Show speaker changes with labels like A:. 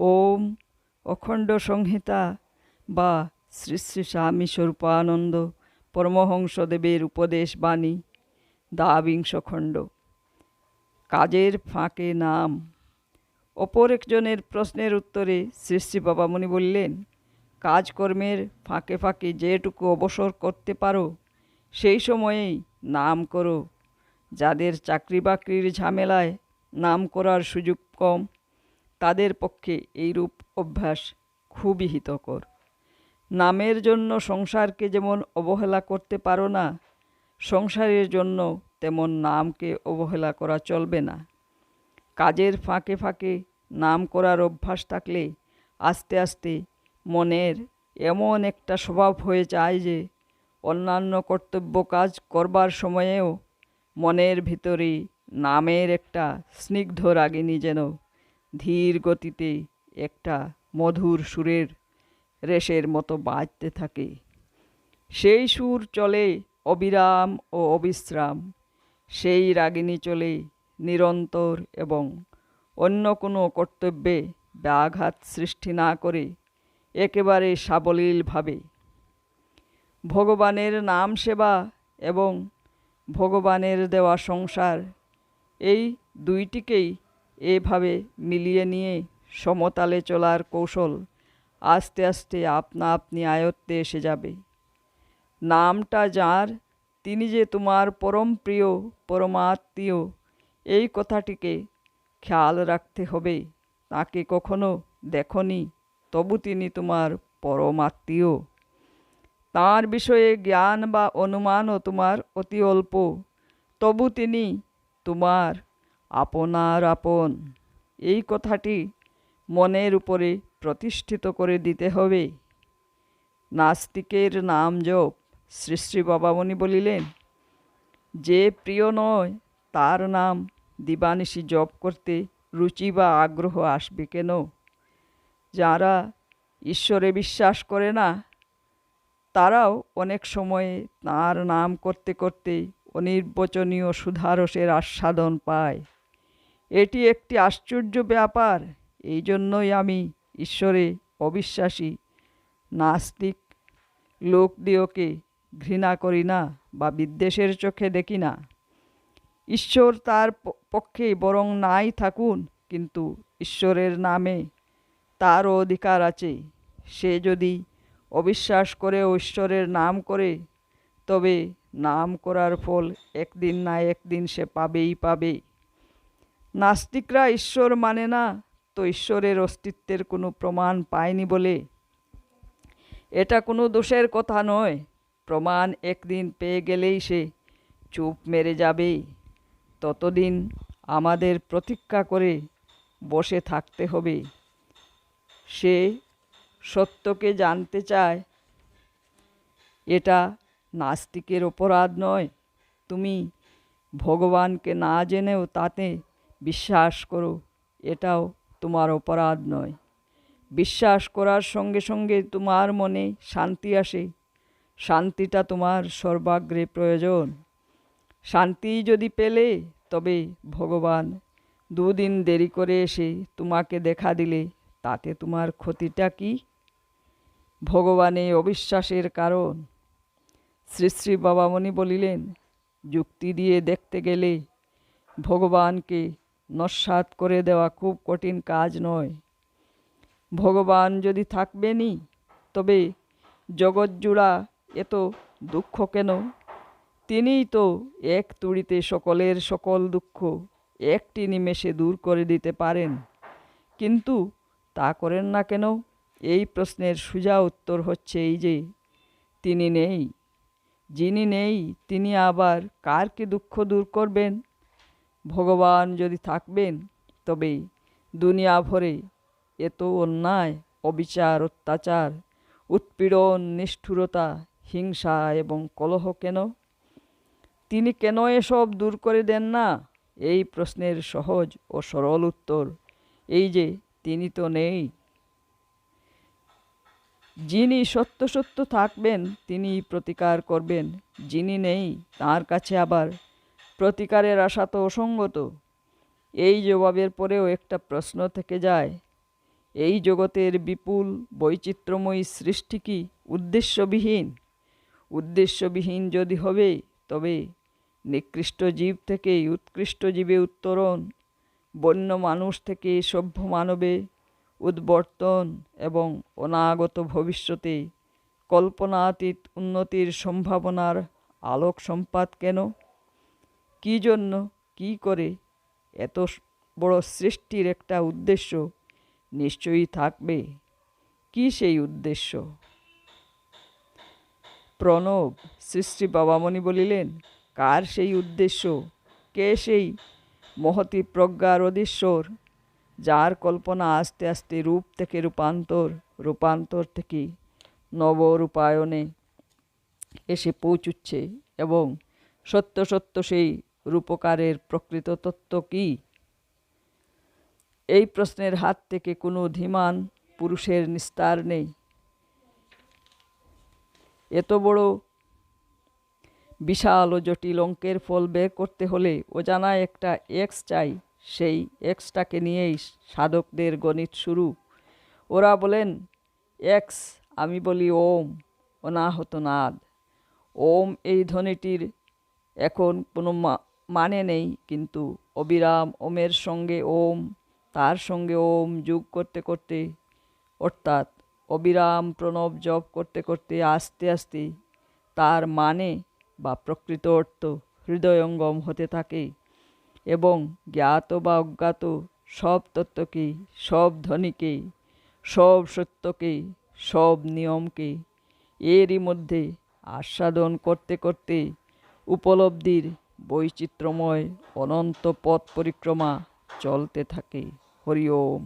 A: ওম অখণ্ড সংহিতা বা শ্রী শ্রী স্বামী স্বরূপানন্দ পরমহংসদেবের উপদেশ বাণী দ্বাবিংশ খণ্ড। কাজের ফাঁকে নাম। অপর একজনের প্রশ্নের উত্তরে শ্রী শ্রী বাবামণি বললেন, কাজকর্মের ফাঁকে ফাঁকে যেটুকু অবসর করতে পারো, সেই সময়েই নাম করো। যাদের চাকরি বাকরির ঝামেলায় নাম করার সুযোগ কম তাদের পক্ষে এইরূপ অভ্যাস খুবই হিতকর। নামের জন্য সংসারকে যেমন অবহেলা করতে পারো না, সংসারের জন্য তেমন নামকে অবহেলা করা চলবে না। কাজের ফাঁকে ফাঁকে নাম করার অভ্যাস থাকলে আস্তে আস্তে মনের এমন একটা স্বভাব হয়ে যায় যে, অন্যান্য কর্তব্য কাজ করবার সময়েও মনের ভিতরে নামের একটা স্নিগ্ধ রাগিনী যেন ধীর গতিতে একটা মধুর সুরের রেশের মতো বাজতে থাকে। সেই সুর চলে অবিরাম ও অবিশ্রাম, সেই রাগিনী চলে নিরন্তর এবং অন্য কোনো কর্তব্যে ব্যাঘাত সৃষ্টি না করে একেবারে সাবলীলভাবে। ভগবানের নাম সেবা এবং ভগবানের দেওয়া সংসার এই দুইটিকেই এভাবে মিলিয়ে নিয়ে সমতালে চলার কৌশল আস্তে আস্তে আপনা আপনি আয়ত্তে এসে যাবে। নামটা যার, তিনি যে তোমার পরম প্রিয়, পরমাত্মীয়, এই কথাটিকে খেয়াল রাখতে হবে। তাকে কখনো দেখনি, তবু তিনি তোমার পরমাত্মীয়। তাঁর বিষয়ে জ্ঞান বা অনুমানও তোমার অতি অল্প, তবু তিনি তোমার আপনার আপন। এই কথাটি মনের উপরে প্রতিষ্ঠিত করে দিতে হবে। নাস্তিকের নাম জপ শ্রী শ্রী বাবামণি বলিলেন, যে প্রিয় নয়, তার নাম দিবানিশি জপ করতে রুচি বা আগ্রহ আসবে কেন? যারা ঈশ্বরে বিশ্বাস করে না, তারাও অনেক সময়ে তার নাম করতে করতে অনির্বচনীয় সুধারসের আস্বাদন পায়। এটি একটি আশ্চর্য ব্যাপার। এই জন্যই আমি ঈশ্বরে অবিশ্বাসী, নাস্তিক লোকদিওকে ঘৃণা করি না বা বিদ্বেষের চোখে দেখি না। ঈশ্বর তার পক্ষে বরং নাই থাকুন, কিন্তু ঈশ্বরের নামে তারও অধিকার আছে। সে যদি অবিশ্বাস করে ঈশ্বরের নাম করে, তবে নাম করার ফল একদিন না একদিন সে পাবেই পাবে। নাস্তিকরা ঈশ্বর মানে না, তো ঈশ্বরের অস্তিত্বের কোনো প্রমাণ পায়নি বলে। এটা কোনো দোষের কথা নয়, প্রমাণ একদিন পেয়ে গেলেই সে চুপ মেরে যাবে। ততদিন আমাদের প্রতীক্ষা করে বসে থাকতে হবে। সে সত্যকে জানতে চায়, এটা নাস্তিকের অপরাধ নয়। তুমি ভগবানকে না জেনেও তাতে বিশ্বাস করো, এটাও তোমার অপরাধ নয়। বিশ্বাস করার সঙ্গে সঙ্গে তোমার মনে শান্তি আসে। শান্তিটা তোমার সর্বাগ্রে প্রয়োজন। শান্তি যদি পেলে, তবে ভগবান দুদিন দেরি করে এসে তোমাকে দেখা দিলে, তাতে তোমার ক্ষতিটা কি? ভগবানে অবিশ্বাসের কারণ। শ্রী শ্রী বাবামণি বলিলেন, যুক্তি দিয়ে দেখতে গেলে ভগবানকে নস্বাত করে দেওয়া খুব কঠিন কাজ নয়। ভগবান যদি থাকবেনই, তবে জগৎজুড়া এত দুঃখ কেন? তিনিই তো এক তুড়িতে সকলের সকল দুঃখ একটি নিমেষে দূর করে দিতে পারেন। কিন্তু তা করেন না কেন? এই প্রশ্নের সোজা উত্তর হচ্ছে এই যে, তিনি নেই। যিনি নেই, তিনি আবার কার কি দুঃখ দূর করবেন? ভগবান যদি থাকবেন তবে দুনিয়া ভরে এত অন্যায়, অবিচার, অত্যাচার, উৎপীড়ন, নিষ্ঠুরতা, হিংসা এবং কলহ কেন? তিনি কেন এসব দূর করে দেন না? এই প্রশ্নের সহজ ও সরল উত্তর এই যে তিনি তো নেই। যিনি সত্য সত্য থাকবেন তিনি প্রতিকার করবেন। যিনি নেই, তার কাছে আবার প্রতিকারের আশা তো অসঙ্গত। এই জবাবের পরেও একটা প্রশ্ন থেকে যায়, এই জগতের বিপুল বৈচিত্র্যময়ী সৃষ্টি কি উদ্দেশ্যবিহীন? উদ্দেশ্যবিহীন যদি হবে, তবে নিকৃষ্ট জীব থেকে উৎকৃষ্ট জীবে উত্তরণ, বন্য মানুষ থেকে সভ্য মানবে উদ্বর্তন এবং অনাগত ভবিষ্যতে কল্পনাতীত উন্নতির সম্ভাবনার আলোক সম্পাদ কেন? কী জন্য, কী করে? এত বড় সৃষ্টির একটা উদ্দেশ্য নিশ্চয়ই থাকবে। কি সেই উদ্দেশ্য? প্রণব শ্রী বাবামণি বলিলেন, কার সেই উদ্দেশ্য? কে সেই মহতি প্রজ্ঞার অধীশ্বর যার কল্পনা আস্তে আস্তে রূপ থেকে রূপান্তর রূপান্তর থেকে নবরূপায়ণে এসে পৌঁছুচ্ছে এবং সত্য সত্য সেই রূপকারের প্রকৃত তত্ত্ব কী? এই প্রশ্নের হাত থেকে কোনো ধীমান পুরুষের নিস্তার নেই। এত বড় বিশাল ও জটিল অঙ্কের ফল বের করতে হলে অজানা একটা এক্স চাই। সেই এক্সটাকে নিয়েই সাধকদের গণিত শুরু। ওরা বলেন, এক্স, আমি বলি ওম, অনাহত নাদ। ওম এই ধ্বনিটির এখন কোনো মানে নেই, কিন্তু অবিরাম ওমের সঙ্গে ওম, তার সঙ্গে ওম যোগ করতে করতে, অর্থাৎ অবিরাম প্রণব জপ করতে করতে আস্তে আস্তে তার মানে বা প্রকৃত অর্থ হৃদয়ঙ্গম হতে থাকে এবং জ্ঞাত বা অজ্ঞাত সব তত্ত্বকে, সব ধ্বনিকে, সব সত্যকে, সব নিয়মকে এরই মধ্যে আস্বাদন করতে করতে উপলব্ধির বৈচিত্র্যময় অনন্ত পথ পরিক্রমা চলতে থাকে। হরি ওম।